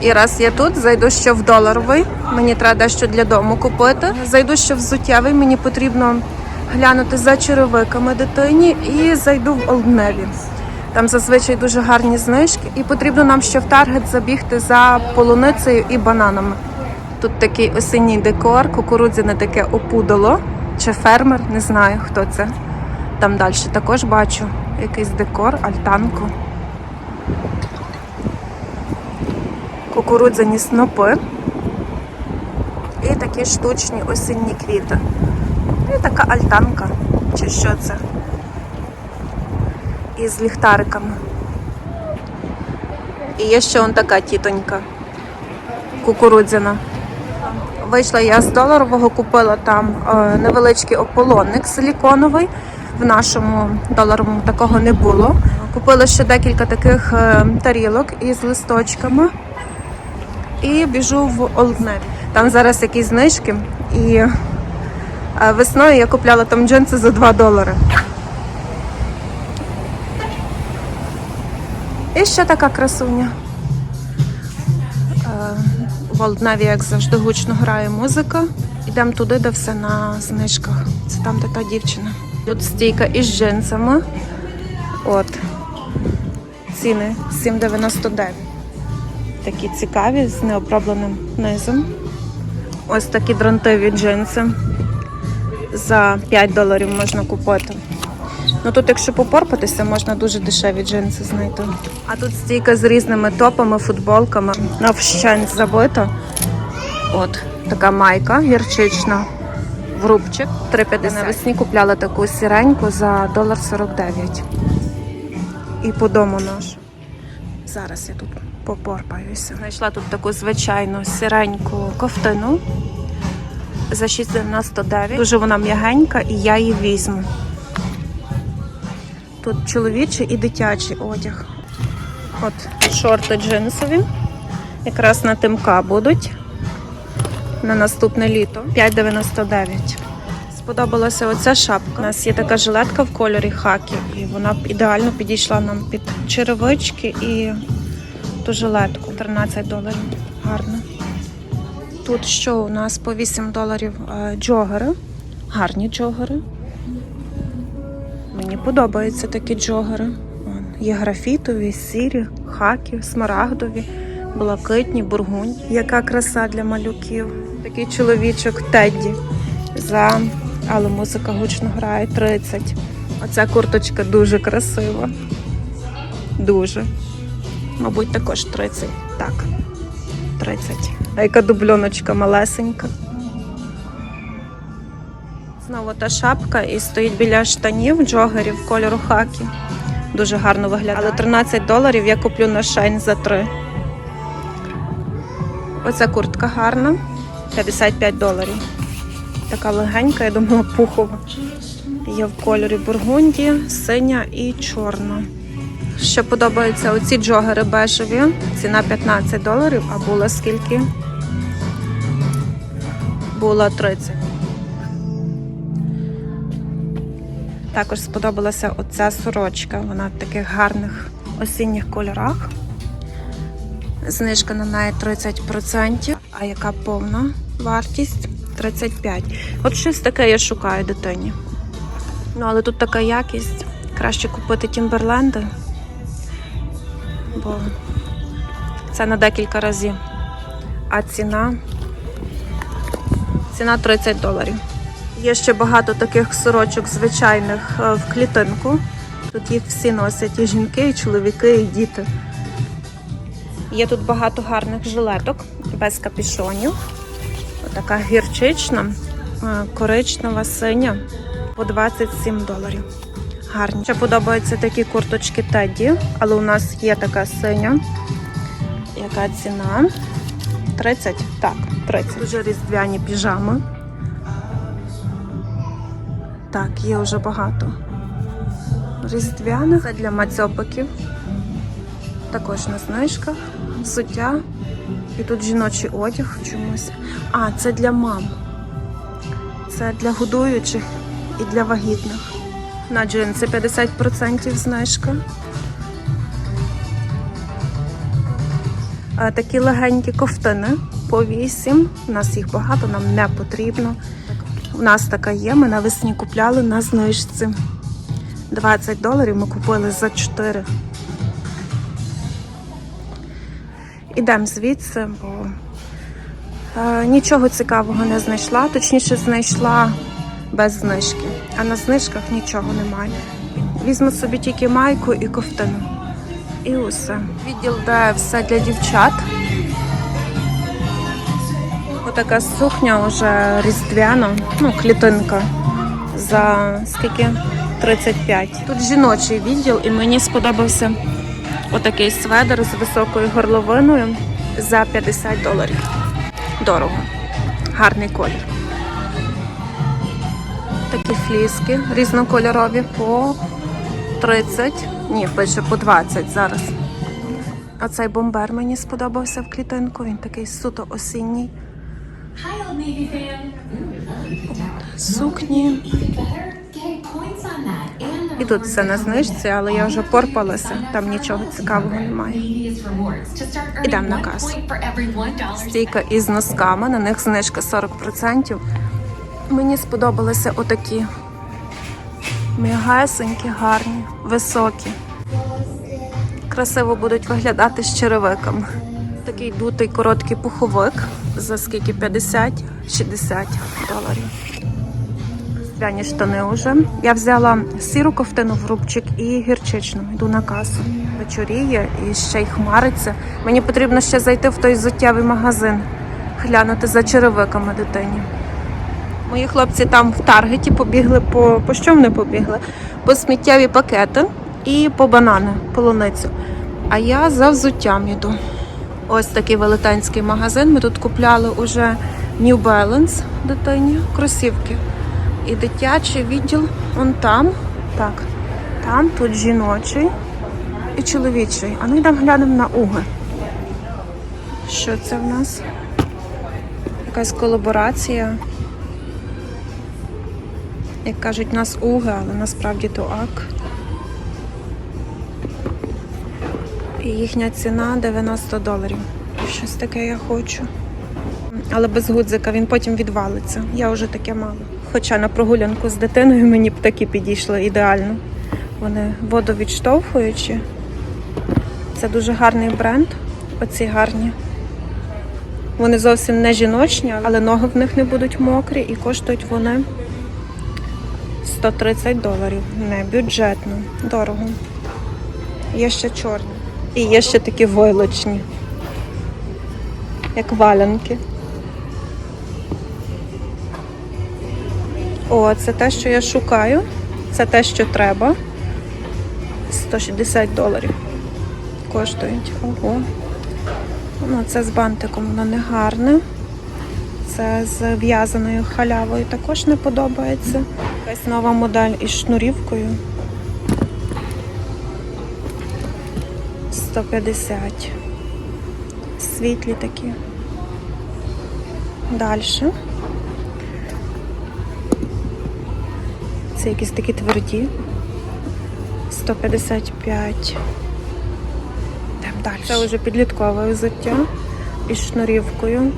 І раз я тут, зайду ще в доларовий. Мені треба дещо для дому купити. Зайду ще в взуттєвий, мені потрібно глянути за черевиками дитині і зайду в Олдневі. Там зазвичай дуже гарні знижки, і потрібно нам ще в Таргет забігти за полуницею і бананами. Тут такий осінній декор, кукурудзяне таке опудало чи фермер, не знаю хто це. Там далі також бачу якийсь декор, альтанку. Кукурудзяні снопи і такі штучні осінні квіти. І така альтанка, чи що це? Із ліхтариками. І є ще он така тітонька кукурудзяна. Вийшла я з доларового, купила там е, невеличкий ополонник силіконовий. В нашому доларовому такого не було. Купила ще декілька таких е, тарілок із листочками. І біжу в Олдневі. Там зараз якісь знижки. І е, весною я купляла там джинси за 2 долари. І ще така красуня. Е, В Олдневі, як завжди, гучно грає музика. Йдемо туди, де все на знижках. Це там, де та дівчина. Тут стійка із джинсами. От. Ціни 7,99. Такі цікаві з необробленим низом. Ось такі дронтові джинси. За 5 доларів можна купити. Ну тут, якщо попорпатися, можна дуже дешеві джинси знайти. А тут стійка з різними топами, футболками. Навщент забита. От така майка гірчична. В рубчик 3,50. Навесні купляла таку сіреньку за долар 49. І по дому наш. Зараз я тут попорпаюся. Знайшла тут таку звичайну сіреньку ковтину за 6,99. Дуже вона м'ягенька і я її візьму. Тут чоловічий і дитячий одяг. От шорти джинсові. Якраз на тимка будуть на наступне літо. 5,99. Сподобалася оця шапка. У нас є така жилетка в кольорі хакі, і вона ідеально підійшла нам під черевички і ту жилетку. 13 доларів. Гарно. Тут що у нас по 8 доларів е, джогери. Гарні джогери. Мені подобаються такі джогери. Є графітові, сірі, хакі, смарагдові, блакитні, бургунь. Яка краса для малюків. Такий чоловічок Тедді. За але музика гучно грає 30. Оця курточка дуже красива. Дуже. Мабуть, також 30. Так. 30. А яка дубльоночка малесенька. Знову та шапка і стоїть біля штанів джогерів кольору хакі. Дуже гарно виглядає. Але 13 доларів я куплю на шайн за 3. Оця куртка гарна. 55 доларів. Така легенька, я думала, пухова. Є в кольорі бургунді, синя і чорна. Ще подобаються оці джогери бежеві. Ціна 15 доларів, а була скільки? Була 30. Також сподобалася оця сорочка. Вона в таких гарних осінніх кольорах. Знижка на неї 30%, а яка повна вартість 35. От щось таке я шукаю дитині. Ну, але тут така якість. Краще купити Тімберленди, бо це на декілька разів. А ціна ціна 30 доларів. Є ще багато таких сорочок звичайних е, в клітинку. Тут їх всі носять і жінки, і чоловіки, і діти. Є тут багато гарних жилеток без капішонів. Така гірчична, е, коричнева, синя по 27 доларів. Гарні. Ще подобаються такі курточки Тедді, але у нас є така синя. Яка ціна? 30? Так, 30. Дуже різдвяні піжами. Так, є вже багато. Різдвяних Це для мацьопиків. Також на знижках, взуття. І тут жіночий одяг чомусь. А, це для мам. Це для годуючих і для вагітних. На джинси 50% знижка. Е, Такі легенькі ковтини по 8. У нас їх багато, нам не потрібно. У нас така є, ми навесні купляли на знижці. 20 доларів ми купили за 4. Ідемо звідси, бо е, нічого цікавого не знайшла. Точніше, знайшла без знижки. А на знижках нічого немає. Візьму собі тільки майку і ковтину. І усе. Відділ, де все для дівчат. Отака сукня вже різдвяна, ну, клітинка. За скільки? 35. Тут жіночий відділ, і мені сподобався отакий сведер з високою горловиною за 50 доларів. Дорого. Гарний колір. Такі фліски різнокольорові по 30, ні, пише по 20 зараз. А цей бомбер мені сподобався в клітинку. Він такий суто осінній. Сукні. І тут все на знижці, але я вже порпалася, там нічого цікавого немає. Navy rewards to start Ідем earning на касу. Стійка із носками, на них знижка 40%. Мені сподобалися отакі. М'ягесенькі, гарні, високі. Красиво будуть виглядати з черевиками. Такий дутий короткий пуховик за скільки 50-60 доларів. Різдвяні штани вже. Я взяла сіру ковтину в рубчик і гірчичну. Йду на касу. Вечоріє і ще й хмариться. Мені потрібно ще зайти в той зуттєвий магазин, глянути за черевиками дитині. Мої хлопці там в Таргеті побігли по, по що вони побігли? По сміттєві пакети і по банани, полуницю. А я за взуттям йду. Ось такий велетенський магазин. Ми тут купляли уже New Balance дитині, кросівки. І дитячий відділ он там. Так, там тут жіночий і чоловічий. А ну йдемо глянемо на уги. Що це в нас? Якась колаборація. Як кажуть, нас уги, але насправді то ак. І їхня ціна 90 доларів. Щось таке я хочу. Але без гудзика він потім відвалиться. Я вже таке мала. Хоча на прогулянку з дитиною мені б такі підійшли ідеально. Вони водовідштовхуючі. Це дуже гарний бренд. Оці гарні. Вони зовсім не жіночні, але ноги в них не будуть мокрі і коштують вони 130 доларів. Не бюджетно, дорого. Є ще чорні. І є ще такі войлочні, як валянки. О, це те, що я шукаю. Це те, що треба. 160 доларів коштують. Ого. Ну, це з бантиком, воно не гарне. Це з в'язаною халявою також не подобається. Якась нова модель із шнурівкою. 150. Світлі такі. Далі. Це якісь такі тверді. 155. Йдемо далі. Це вже підліткове взуття із шнурівкою.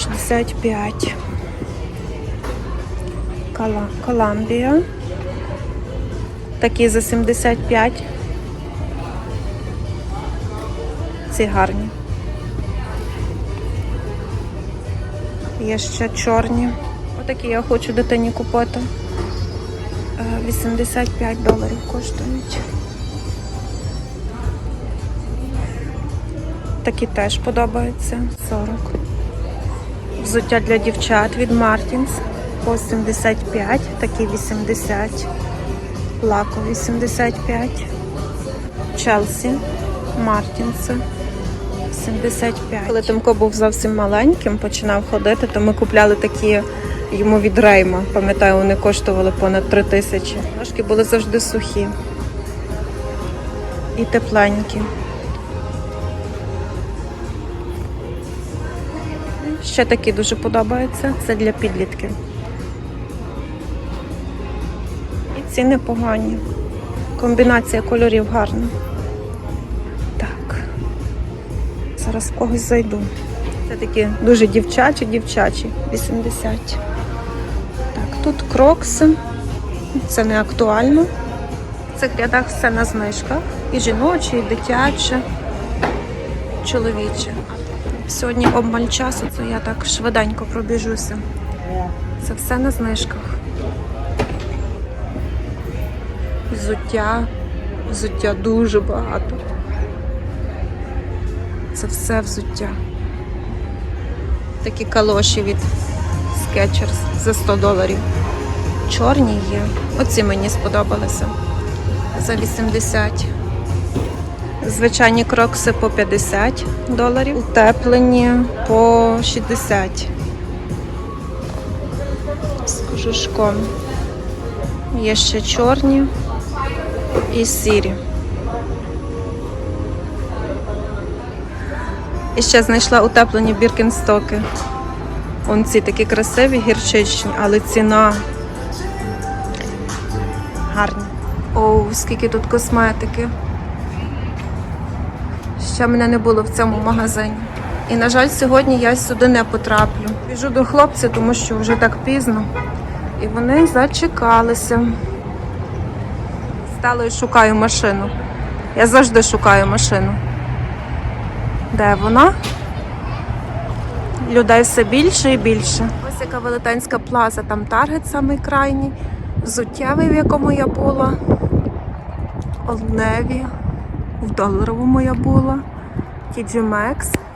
65. Кала- Коламбія. Такі за 75. Ці гарні. Є ще чорні. Отакі я хочу дитині купити. Е, 85 доларів коштують. Такі теж подобаються. 40. Взуття для дівчат від Мартінс по 75, такі 80. Лако 85. Челсі, Мартінси 75. Коли Тимко був зовсім маленьким, починав ходити, то ми купляли такі йому від Рейма. Пам'ятаю, вони коштували понад 3 тисячі. Ножки були завжди сухі і тепленькі. Ще такі дуже подобаються. Це для підлітків. І ці непогані. Комбінація кольорів гарна. Так. Зараз в когось зайду. Це такі дуже дівчачі, дівчачі. 80. Так, тут крокси. Це не актуально. В цих рядах все на знижках. І жіночі, і дитяче, чоловіче. Сьогодні обмаль часу, то я так швиденько пробіжуся. Це все на знижках. Взуття. Взуття дуже багато. Це все взуття. Такі калоші від Skechers за 100 доларів. Чорні є. Оці мені сподобалися. За 80. Звичайні крокси по 50 доларів. Утеплені по 60. З кожушком. Є ще чорні і сірі. І ще знайшла утеплені біркінстоки. Вон ці такі красиві, гірчичні, але ціна гарні. Оу, скільки тут косметики. Ще мене не було в цьому магазині. І, на жаль, сьогодні я сюди не потраплю. Біжу до хлопця, тому що вже так пізно. І вони зачекалися. Стала і шукаю машину. Я завжди шукаю машину. Де вона? Людей все більше і більше. Ось яка велетенська плаза, там таргет самий крайній, взуттєвий, в якому я була, Олдневі, в доларовому я була, TG Maxx.